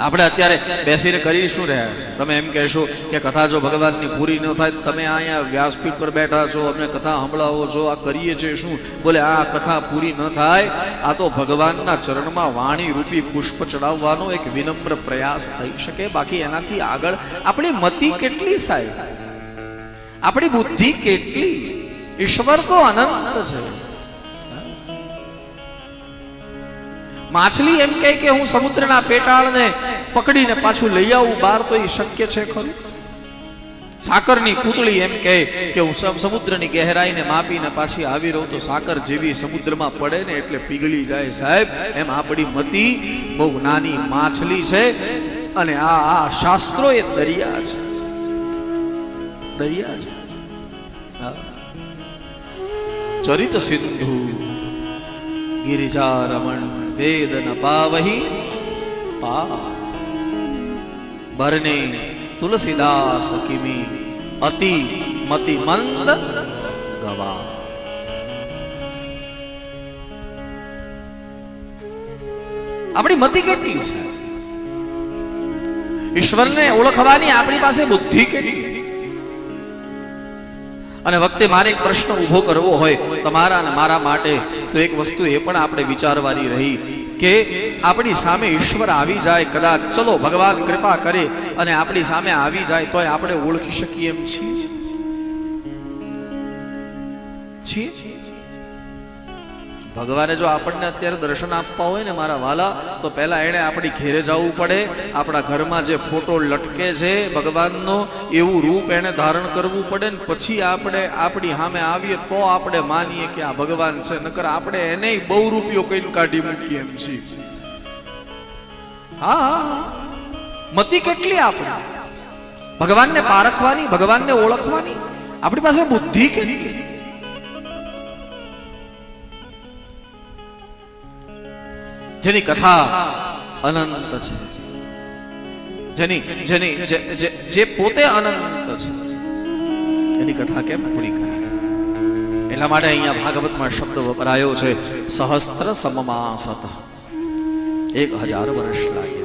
આપણે અત્યારે બેસીને કરી શું રહ્યા છે? તમે એમ કહેશો કે કથા જો ભગવાનની પૂરી ન થાય, તમે અહીંયા વ્યાસપીઠ પર બેઠા છો, અમને કથા સંભળાવો છો, આ કરીએ છીએ શું? બોલે, આ કથા પૂરી ન થાય, આ તો ભગવાનના ચરણમાં વાણી રૂપી પુષ્પ ચડાવવાનો એક વિનમ્ર પ્રયાસ થઈ શકે. બાકી એનાથી આગળ આપણી મતિ કેટલી સાહેબ? આપણી બુદ્ધિ કેટલી? ઈશ્વર તો અનંત છે. માછલી એમ કહે કે હું સમુદ્રના પેટાળને પકડીને પાછું લઈ આવું બહાર તો એ શક્ય છે ખરું? સાકરની પૂતળી એમ કહે કે હું સમ- સમુદ્રની ગહેરાઈને માપીને પાછી આવી રહું તો સાકર જેવી સમુદ્રમાં પડે ને એટલે પીગળી જાય. સાહેબ, એમ આપણી મતિ બહુ નાની માછલી છે અને આ આ શાસ્ત્રો એ દરિયા છે. દરિયા છે. ચરિત સિંધુ, ગિરિજા રમણ વેદ ન પાવહી પા બરને તુલસીદાસ કિમી અતિ મતિ મંદ ગવા. આપણી મતિ કેટલી છે? ઈશ્વરને ઓળખવાની આપણી પાસે બુદ્ધિ કેટલી? અને વખતે મારે એક પ્રશ્ન ઊભો કરવો હોય તમારા અને મારા માટે. તો એક વસ્તુ એ પણ આપણે વિચારવાની રહી કે આપણી સામે ઈશ્વર આવી જાય કદાચ. ચલો, ભગવાન કૃપા કરે અને આપણી સામે આવી જાય તોય આપણે ઓળખી શકીએ એમ છીએ? છીએ? ભગવાને જો આપણને અત્યારે દર્શન આપવા હોય ને મારા વાલા તો પહેલા એણે આપણી ઘેરે જવું પડે. આપણા ઘરમાં જે ફોટો લટકે છે ભગવાનનો એવું રૂપ એણે ધારણ કરવું પડે ને પછી આપણે આપણી સામે આવીએ તો આપણે માનીએ કે આ ભગવાન છે. નકર આપણે એને બહુ રૂપિયો કઈને કાઢી મૂકીએ એમ છીએ. હા, હા. મતિ કેટલી આપણે? ભગવાનને પારખવાની ભગવાનને ઓળખવાની? આપણી પાસે બુદ્ધિ કેટલી? જેની કથા અનંત છે. જેની જેની, જે- પોતે અનંત છે. એની કથા કેમ પૂરી કરે? એટલા માટે અહીંયા ભાગવતમાં શબ્દ વપરાયો છે, સહસ્ત્ર સમમાસત. એક હજાર વર્ષ લાગે.